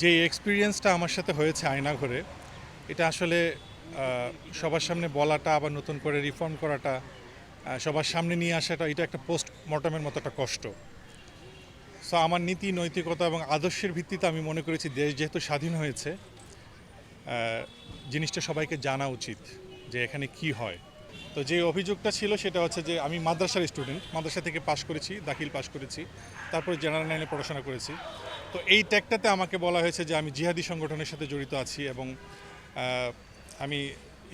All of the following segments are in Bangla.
যে এক্সপিরিয়েন্সটা আমার সাথে হয়েছে আয়না ঘরে এটা আসলে সবার সামনে বলাটা, আবার নতুন করে রিফর্ম করাটা সবার সামনে নিয়ে আসাটা, এটা একটা পোস্ট মর্টমের মতো একটা কষ্ট। সো আমার নীতি, নৈতিকতা এবং আদর্শের ভিত্তিতে আমি মনে করেছি দেশ যেহেতু স্বাধীন হয়েছে জিনিসটা সবাইকে জানা উচিত যে এখানে কি হয়। তো যে অভিযোগটা ছিল সেটা হচ্ছে যে আমি মাদ্রাসার স্টুডেন্ট মাদ্রাসা থেকে পাশ করেছি, দাখিল পাশ করেছি, তারপরে জেনারেল লাইনে পড়াশোনা করেছি। তো এই ট্যাগটাতে আমাকে বলা হয়েছে যে আমি জিহাদি সংগঠনের সাথে জড়িত আছি এবং আমি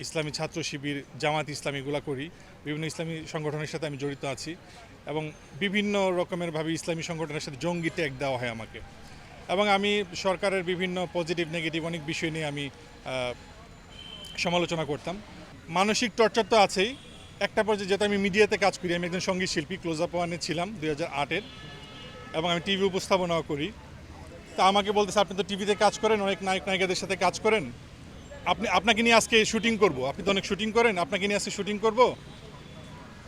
ইসলামী ছাত্র শিবির জামাত ইসলামীগুলা করি। বিভিন্ন ইসলামী সংগঠনের সাথে আমি জড়িত আছি এবং বিভিন্ন রকমেরভাবে ইসলামী সংগঠনের সাথে জঙ্গি ট্যাগ দেওয়া হয় আমাকে। এবং আমি সরকারের বিভিন্ন পজিটিভ নেগেটিভ অনেক বিষয় নিয়ে আমি সমালোচনা করতাম। মানসিক টর্চার তো আছেই। একটা পর্যায়ে যেটা আমি মিডিয়াতে কাজ করি, আমি একজন সংগীত শিল্পী ক্লোজ আপ ওয়ানে ছিলাম দুই হাজার আটের। এবং আমি টিভি উপস্থাপনাও করি। তা আমাকে বলতেছে, আপনি তো টিভিতে কাজ করেন, অনেক নায়ক নায়িকাদের সাথে কাজ করেন। আপনি, আপনাকে নিয়ে আজকে শুটিং করব। আপনি তো অনেক শুটিং করেন, আপনাকে নিয়ে আজকে শুটিং করব।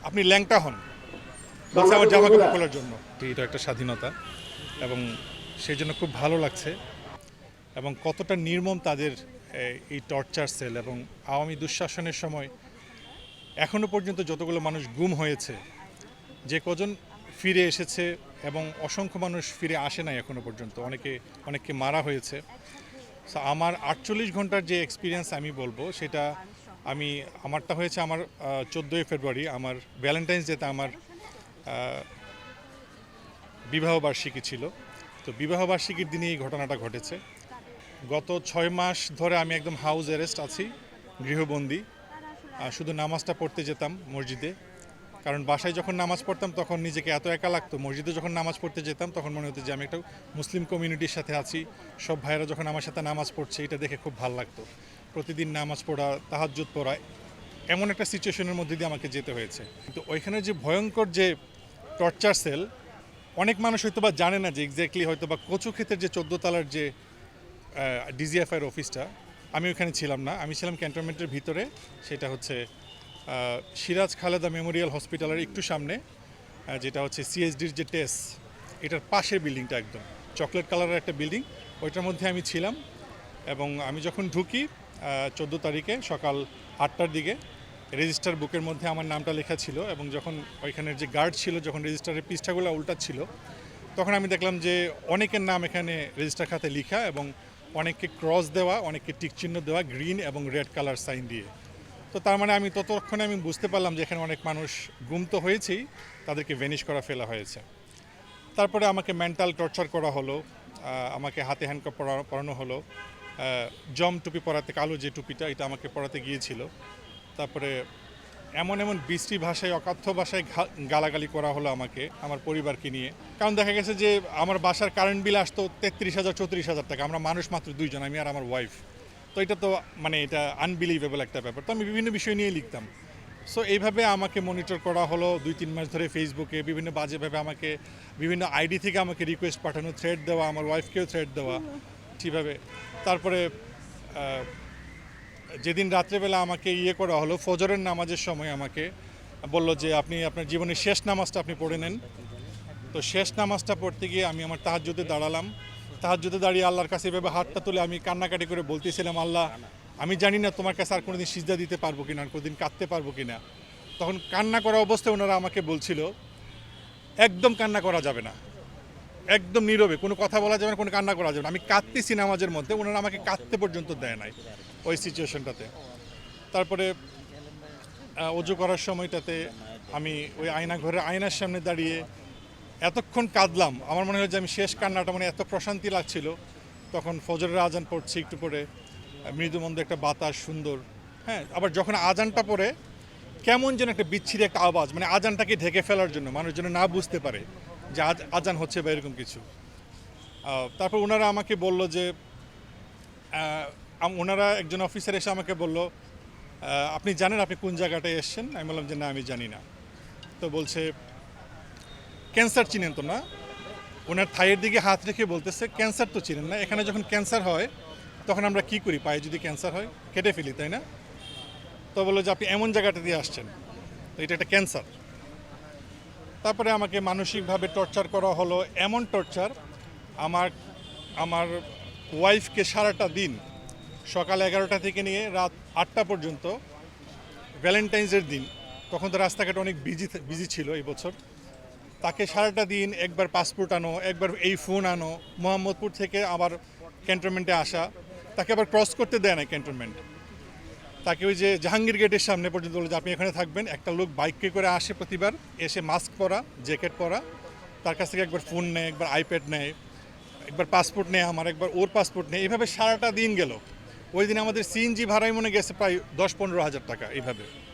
আপনি ল্যাংটা হন। বলছে, আমার জামা কাপড় খোলার জন্য। এটা একটা স্বাধীনতা এবং সেই জন্য খুব ভালো লাগছে এবং কতটা নির্মম তাদের এই টর্চার সেল এবং আওয়ামী দুঃশাসনের সময় এখনও পর্যন্ত যতগুলো মানুষ গুম হয়েছে, যে কজন ফিরে এসেছে এবং অসংখ্য মানুষ ফিরে আসে নাই এখনও পর্যন্ত। অনেকে, অনেককে মারা হয়েছে। আমার আটচল্লিশ ঘণ্টার যে এক্সপিরিয়েন্স আমি বলব, সেটা আমি, আমারটা হয়েছে আমার চোদ্দোই ফেব্রুয়ারি, আমার ভ্যালেন্টাইন্স ডেতে আমার বিবাহবার্ষিকী ছিল। তো বিবাহবার্ষিকীর দিনে এই ঘটনাটা ঘটেছে। গত ছয় মাস ধরে আমি একদম হাউস অ্যারেস্ট আছি, গৃহবন্দী। শুধু নামাজটা পড়তে যেতাম মসজিদে। কারণ বাসায় যখন নামাজ পড়তাম, তখন নিজেকে এত একা লাগতো। মসজিদে যখন নামাজ পড়তে যেতাম, তখন মনে হতো যে আমি একটা মুসলিম কমিউনিটির সাথে আছি। সব ভাইয়েরা যখন আমার সাথে নামাজ পড়ছে, এটা দেখে খুব ভালো লাগতো। প্রতিদিন নামাজ পড়া, তাহাজ্জুদ পড়া, এমন একটা সিচুয়েশনের মধ্যে দিয়ে আমাকে যেতে হয়েছে। কিন্তু ওইখানে যে ভয়ঙ্কর যে টর্চার সেল অনেক মানুষ হয়তো বা জানে না যে এক্স্যাক্টলি হয়তো বা কচু ক্ষেতের যে চোদ্দ তলার যে ডিজিএফআইয়ের অফিসটা আমি ওখানে ছিলাম না। আমি ছিলাম ক্যান্টনমেন্টের ভিতরে, সেটা হচ্ছে সিরাজ খালেদা মেমোরিয়াল হসপিটালের একটু সামনে যেটা হচ্ছে সিএসডির যে টেস্ট এটার পাশের বিল্ডিংটা একদম। চকলেট কালারের একটা বিল্ডিং, ওইটার মধ্যে আমি ছিলাম এবং আমি যখন ঢুকি চোদ্দ তারিখে সকাল আটটার দিকে, রেজিস্টার বুকের মধ্যে আমার নামটা লেখা ছিল এবং যখন ওইখানের যে গার্ড ছিল, যখন রেজিস্টারের পৃষ্ঠাগুলো উল্টাচ্ছিল, তখন আমি দেখলাম যে অনেকের নাম এখানে রেজিস্টার খাতে লিখা এবং অনেককে ক্রস দেওয়া, অনেককে টিক চিহ্ন দেওয়া, গ্রিন এবং রেড কালার সাইন দিয়ে। তো তার মানে আমি ততক্ষণে আমি বুঝতে পারলাম যে এখানে অনেক মানুষ গুম তো হয়েছেই তাদেরকে ভেনিশ করা, ফেলা হয়েছে। তারপরে আমাকে মেন্টাল টর্চার করা হলো আমাকে হাতে হ্যান্ডকাপ পরা- পরানো হলো জম টুপি পরাতে কালো যে টুপিটা, এটা আমাকে পরাতে গিয়েছিল। তারপরে এমন এমন বৃষ্টি ভাষায়, অকাথ্য ভাষায় গালাগালি করা হলো আমাকে, আমার পরিবারকে নিয়ে। কারণ দেখা গেছে যে আমার বাসার কারেন্ট বিল আসতো তেত্রিশ হাজার, চৌত্রিশ হাজার টাকা। আমরা মানুষ মাত্র দুইজন, আমি আর আমার ওয়াইফ তো এটা তো মানে এটা আনবিলিভেবল একটা ব্যাপার। তো আমি বিভিন্ন বিষয় নিয়ে লিখতাম। সো এইভাবে আমাকে মনিটর করা হলো দুই তিন মাস ধরে ফেসবুকে বিভিন্ন বাজেভাবে আমাকে বিভিন্ন আইডি থেকে আমাকে রিকোয়েস্ট পাঠানো থ্রেড দেওয়া আমার ওয়াইফকেও থ্রেড দেওয়া ঠিকভাবে তারপরে যেদিন রাত্রেবেলা আমাকে ইয়ে করা হলো ফজরের নামাজের সময় আমাকে বলল যে আপনি আপনার জীবনের শেষ নামাজটা আপনি পড়ে নেন। তো শেষ নামাজটা পড়তে গিয়ে আমি আমার তাহাজ্জুদে দাঁড়ালাম। তাহাজ্জুদে দাঁড়িয়ে আল্লাহর কাছে এভাবে হাতটা তুলে আমি কান্নাকাটি করে বলতেছিলাম, আল্লাহ, আমি জানি না তোমার কাছে আর কোনোদিন সিজদা দিতে পারব কিনা, আর কোনোদিন কাঁদতে পারব কিনা। তখন কান্না করা অবস্থায় ওনারা আমাকে বলছিল, একদম কান্না করা যাবে না। একদম নীরবে, কোনো কথা বলা যাবে না, কোনো কান্না করা যাবে না। আমি কাঁদতেছি নামাজের মধ্যে, ওনারা আমাকে কাঁদতে পর্যন্ত দেয় নাই ওই সিচুয়েশনটাতে তারপরে অজু করার সময়টাতে আমি ওই আয়না ঘরে আয়নার সামনে দাঁড়িয়ে এতক্ষণ কাঁদলাম। আমার মনে হয় যে আমি শেষ কান্নাটা মানে এত প্রশান্তি লাগছিল। তখন ফজরের আজান পড়ছি একটু পরে। মৃদুমন্দ একটা বাতাস, সুন্দর। হ্যাঁ আবার যখন আজানটা পড়ে, কেমন যেন একটা বিচ্ছিরি একটা আওয়াজ। মানে আজানটাকে ঢেকে ফেলার জন্য, মানুষ যেন না বুঝতে পারে যে আজ আজান হচ্ছে বা এরকম কিছু। তারপর ওনারা আমাকে বলল যে ওনারা একজন অফিসার এসে আমাকে বলল আপনি জানেন আপনি কোন জায়গাটায় এসছেন? আমি বললাম যে, না, আমি জানি না। তো বলছে ক্যান্সার চিনেন তো না? ওনার থাইয়ের দিকে হাত রেখে বলতেছে, ক্যান্সার তো চিনেন না। এখানে যখন ক্যান্সার হয়, তখন আমরা কি করি? পায়ে যদি ক্যান্সার হয়, কেটে ফেলি, তাই না? তো বলল যে, আপনি এমন জায়গাটা দিয়ে আসছেন, তো এটা একটা ক্যান্সার। তারপরে আমাকে মানসিকভাবে টর্চার করা হলো। এমন টর্চার, আমার আমার ওয়াইফকে সারাটা দিন, সকাল এগারোটা থেকে নিয়ে রাত আটটা পর্যন্ত ভ্যালেন্টাইন্সের দিন, তখন তো রাস্তাঘাট অনেক বিজি বিজি ছিল এই বছর। তাকে সারাটা দিন একবার পাসপোর্ট আনো, একবার এই ফোন আনো, মোহাম্মদপুর থেকে আবার ক্যান্টনমেন্টে আসা। তাকে আবার ক্রস করতে দেয় না ক্যান্টনমেন্ট। তাকে ওই যে জাহাঙ্গীর গেটের সামনে পর্যন্ত বলে যে, আপনি এখানে থাকবেন। একটা লোক বাইককে করে আসে প্রতিবার, এসে মাস্ক পরা জ্যাকেট পরা। তার কাছ থেকে একবার ফোন নেয়, একবার আইপ্যাড নেয়, একবার পাসপোর্ট নেয় আমার, একবার ওর পাসপোর্ট নেয়। এইভাবে সারাটা দিন গেল। ওই দিন আমাদের সিএনজি ভাড়াই মনে গেছে প্রায় দশ পনেরো হাজার টাকা এইভাবে